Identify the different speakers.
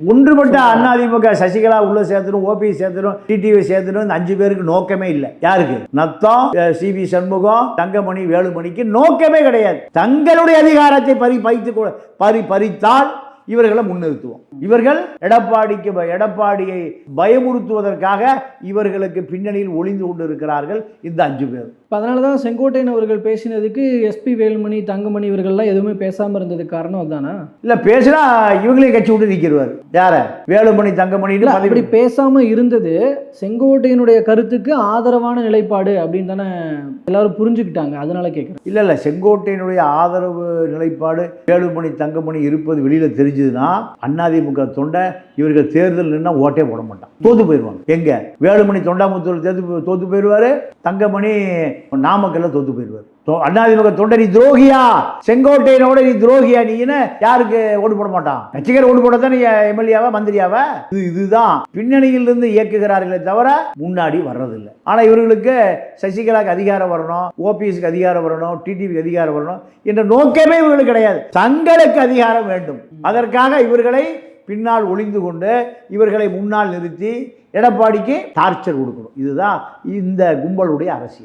Speaker 1: ஒன்றுபட்ட அதிமுக சசிகலா உள்ள சேர்த்தணும் OP சேர்த்துடும் TTV சேர்த்தணும் இந்த அஞ்சு பேருக்கு நோக்கமே இல்லை. யாருக்கு? நத்தம் சி சண்முகம் தங்கமணி வேலுமணிக்கு நோக்கமே கிடையாது. தங்களுடைய அதிகாரத்தை பறி பறித்து பறி பறித்தால் இவர்களை முன்னிறுத்துவோம். இவர்கள் எடப்பாடிக்கு எடப்பாடியை பயமுறுத்துவதற்காக இவர்களுக்கு பின்னணியில் ஒளிந்து கொண்டிருக்கிறார்கள் இந்த அஞ்சு பேர்
Speaker 2: அதனால தான் செங்கோட்டையன் அவர்கள் பேசினதுக்கு எஸ்பி வேலுமணி தங்கமணி இவர்கள்லாம் எதுவுமே பேசாமல் இருந்ததுக்கு காரணம் அதுதானா?
Speaker 1: இல்ல பேசினா இவங்களையும் கட்சி விட்டு நிற்கிறவர் யார? வேலுமணி தங்கமணி
Speaker 2: அப்படி பேசாம இருந்தது செங்கோட்டையனுடைய கருத்துக்கு ஆதரவான நிலைப்பாடு அப்படின்னு தானே எல்லாரும் புரிஞ்சுக்கிட்டாங்க. அதனால கேட்குறேன்
Speaker 1: இல்ல இல்ல செங்கோட்டையினுடைய ஆதரவு நிலைப்பாடு வேலுமணி தங்கமணி இருப்பது வெளியில தெரிஞ்சதுன்னா அதிமுக தொண்டை இவர்கள் தேர்தல் நின்னா ஓட்டே போட மாட்டான். தோத்து போயிடுவாங்க. எங்க? வேலுமணி தொண்டாமுத்தூர் தேர்த்து தோத்து போயிடுவாரு. தங்கமணி நாமக்கல்ல தோத்து போயிடுவார். அதிமுக தொண்டை நீ துரோகியா? செங்கோட்டையனோட நீ துரோகியா? நீன்னு யாருக்கு ஓட்டு போட மாட்டான்? கட்சிக்கார ஓட்டு போட தான் நீ எம்எல்ஏவா மந்திரியாவா? இது இதுதான். பின்னணியில் இருந்து இயக்குகிறார்களே தவிர முன்னாடி வர்றதில்லை. ஆனால் இவர்களுக்கு சசிகலாக்கு அதிகாரம் வரணும் ஓபிஎஸ்க்கு அதிகாரம் வரணும் டிடிவிக்கு அதிகாரம் வரணும் என்ற நோக்கமே இவர்களுக்கு கிடையாது. தங்களுக்கு அதிகாரம் வேண்டும். அதற்காக இவர்களை பின்னால் ஒளிந்து கொண்டு இவர்களை முன்னால் நிறுத்தி எடப்பாடிக்கு டார்ச்சர் கொடுக்கணும். இதுதான் இந்த கும்பலுடைய அரசியல்.